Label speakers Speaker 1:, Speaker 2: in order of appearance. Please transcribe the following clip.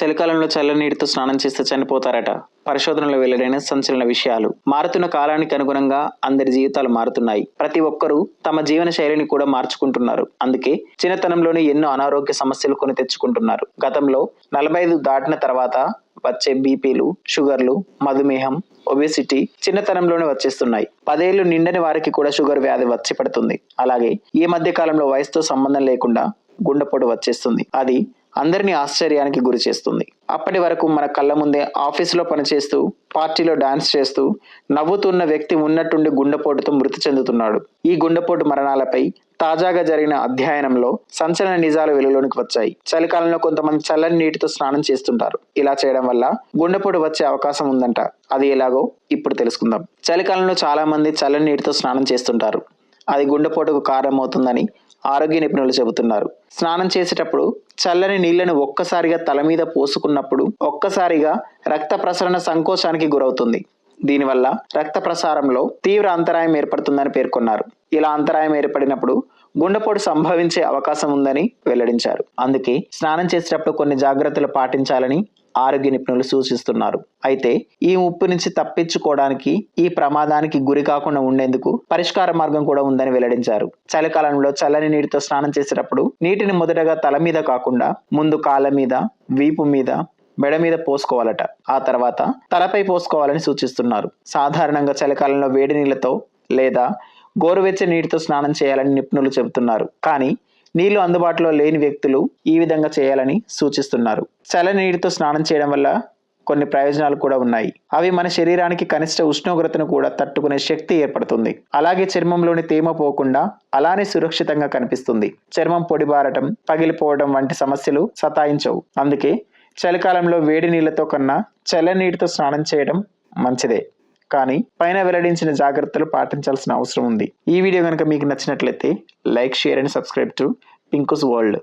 Speaker 1: చలికాలంలో చల్లనీటితో స్నానం చేస్తే చనిపోతారట. పరిశోధనలో వెల్లడైన సంచలన విషయాలు. మారుతున్న కాలానికి అనుగుణంగా అందరి జీవితాలు మారుతున్నాయి. ప్రతి ఒక్కరూ తమ జీవన శైలిని కూడా మార్చుకుంటున్నారు. అందుకే చిన్నతనంలోనే ఎన్నో అనారోగ్య సమస్యలు కొని తెచ్చుకుంటున్నారు. గతంలో నలభై ఐదు దాటిన తర్వాత వచ్చే బీపీలు షుగర్లు మధుమేహం ఒబేసిటీ చిన్నతనంలోనే వచ్చేస్తున్నాయి. పదేళ్ళు నిండని వారికి కూడా షుగర్ వ్యాధి వచ్చి పడుతుంది. అలాగే ఈ మధ్య కాలంలో వయసుతో సంబంధం లేకుండా గుండెపోటు వచ్చేస్తుంది. అది అందరినీ ఆశ్చర్యానికి గురి చేస్తుంది. అప్పటి వరకు మన కళ్ళ ముందే ఆఫీసులో పనిచేస్తూ పార్టీలో డాన్స్ చేస్తూ నవ్వుతున్న వ్యక్తి ఉన్నట్టుండి గుండెపోటుతో మృతి చెందుతున్నాడు. ఈ గుండెపోటు మరణాలపై తాజాగా జరిగిన అధ్యయనంలో సంచలన నిజాలు వెలుగులోనికి వచ్చాయి. చలికాలంలో కొంతమంది చల్లని నీటితో స్నానం చేస్తుంటారు. ఇలా చేయడం వల్ల గుండెపోటు వచ్చే అవకాశం ఉందంట. అది ఎలాగో ఇప్పుడు తెలుసుకుందాం. చలికాలంలో చాలా మంది చల్లని నీటితో స్నానం చేస్తుంటారు. అది గుండెపోటుకు కారణమవుతుందని ఆరోగ్య నిపుణులు చెబుతున్నారు. స్నానం చేసేటప్పుడు చల్లని నీళ్ళను ఒక్కసారిగా తల మీద పోసుకున్నప్పుడు ఒక్కసారిగా రక్త ప్రసరణ సంకోచానికి గురవుతుంది. దీనివల్ల రక్త ప్రసారంలో తీవ్ర అంతరాయం ఏర్పడుతుందని పేర్కొన్నారు. ఇలా అంతరాయం ఏర్పడినప్పుడు గుండెపోటు సంభవించే అవకాశం ఉందని వెల్లడించారు. అందుకే స్నానం చేసేటప్పుడు కొన్ని జాగ్రత్తలు పాటించాలని ఆరోగ్య నిపుణులు సూచిస్తున్నారు. అయితే ఈ ముప్పు నుంచి తప్పించుకోవడానికి ఈ ప్రమాదానికి గురి కాకుండా ఉండేందుకు పరిష్కార మార్గం కూడా ఉందని వెల్లడించారు. చలికాలంలో చల్లని నీటితో స్నానం చేసేటప్పుడు నీటిని మొదటగా తల మీద కాకుండా ముందు కాళ్ళ మీద వీపు మీద మెడ మీద పోసుకోవాలట. ఆ తర్వాత తలపై పోసుకోవాలని సూచిస్తున్నారు. సాధారణంగా చలికాలంలో వేడి నీళ్ళతో లేదా గోరువెచ్చని నీటితో స్నానం చేయాలని నిపుణులు చెబుతున్నారు. కానీ నీళ్ళు అందుబాటులో లేని వ్యక్తులు ఈ విధంగా చేయాలని సూచిస్తున్నారు. చల్లని నీటితో స్నానం చేయడం వల్ల కొన్ని ప్రయోజనాలు కూడా ఉన్నాయి. అవి మన శరీరానికి కనిష్ట ఉష్ణోగ్రతను కూడా తట్టుకునే శక్తి ఏర్పడుతుంది. అలాగే చర్మంలోని తేమ పోకుండా అలానే సురక్షితంగా కనిపిస్తుంది. చర్మం పొడిబారటం పగిలిపోవడం వంటి సమస్యలు సతాయించవు. అందుకే చలికాలంలో వేడి నీళ్ళతో కన్నా చల్ల నీటితో స్నానం చేయడం మంచిదే. కానీ పైన వెల్లడించిన జాగ్రత్తలు పాటించాల్సిన అవసరం ఉంది. ఈ వీడియో కనుక మీకు నచ్చినట్లయితే like share and subscribe to Pinku's world.